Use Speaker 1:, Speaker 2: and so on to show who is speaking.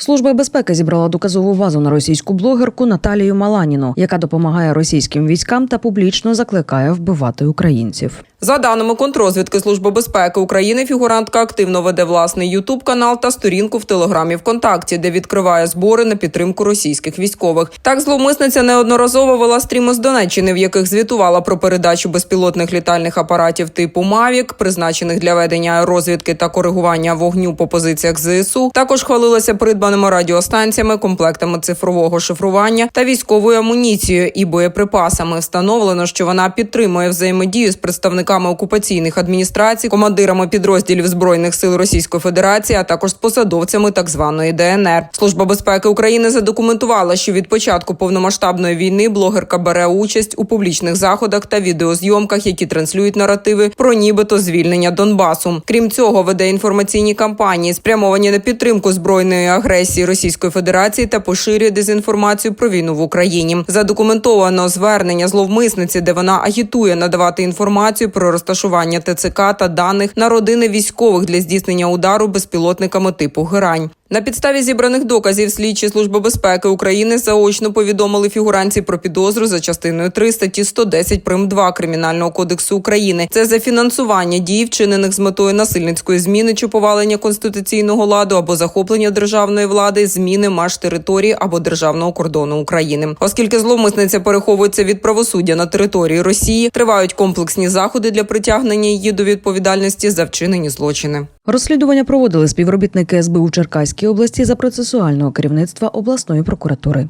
Speaker 1: Служба безпеки зібрала доказову базу на російську блогерку Наталію Маланіну, яка допомагає російським військам та публічно закликає вбивати українців.
Speaker 2: За даними контрозвідки Служби безпеки України, фігурантка активно веде власний ютуб канал та сторінку в телеграмі ВКонтакті, де відкриває збори на підтримку російських військових. Так, зловмисниця неодноразово вела стріми з Донеччини, в яких звітувала про передачу безпілотних літальних апаратів типу Мавік, призначених для ведення розвідки та коригування вогню по позиціях ЗСУ. Також хвалилася придбаними радіостанціями, комплектами цифрового шифрування та військовою амуніцією і боєприпасами. Встановлено, що вона підтримує взаємодію з представниками окупаційних адміністрацій, командирами підрозділів збройних сил Російської Федерації, а також з посадовцями так званої ДНР. Служба безпеки України задокументувала, що від початку повномасштабної війни блогерка бере участь у публічних заходах та відеозйомках, які транслюють наративи про нібито звільнення Донбасу. Крім цього, веде інформаційні кампанії, спрямовані на підтримку збройної агресії Російської Федерації та поширює дезінформацію про війну в Україні. Задокументовано звернення зловмисниці, де вона агітує надавати інформацію про розташування ТЦК та даних на родини військових для здійснення удару безпілотниками типу Герань. На підставі зібраних доказів слідчі служби безпеки України заочно повідомили фігуранці про підозру за частиною 3 статті 110 прим. 2 кримінального кодексу України. Це за фінансування дій, вчинених з метою насильницької зміни чи повалення конституційного ладу або захоплення державної влади, зміни меж території або державного кордону України. Оскільки зловмисниця переховується від правосуддя на території Росії, тривають комплексні заходи для притягнення її до відповідальності за вчинені злочини.
Speaker 1: Розслідування проводили співробітники СБУ Черкаській області за процесуального керівництва обласної прокуратури.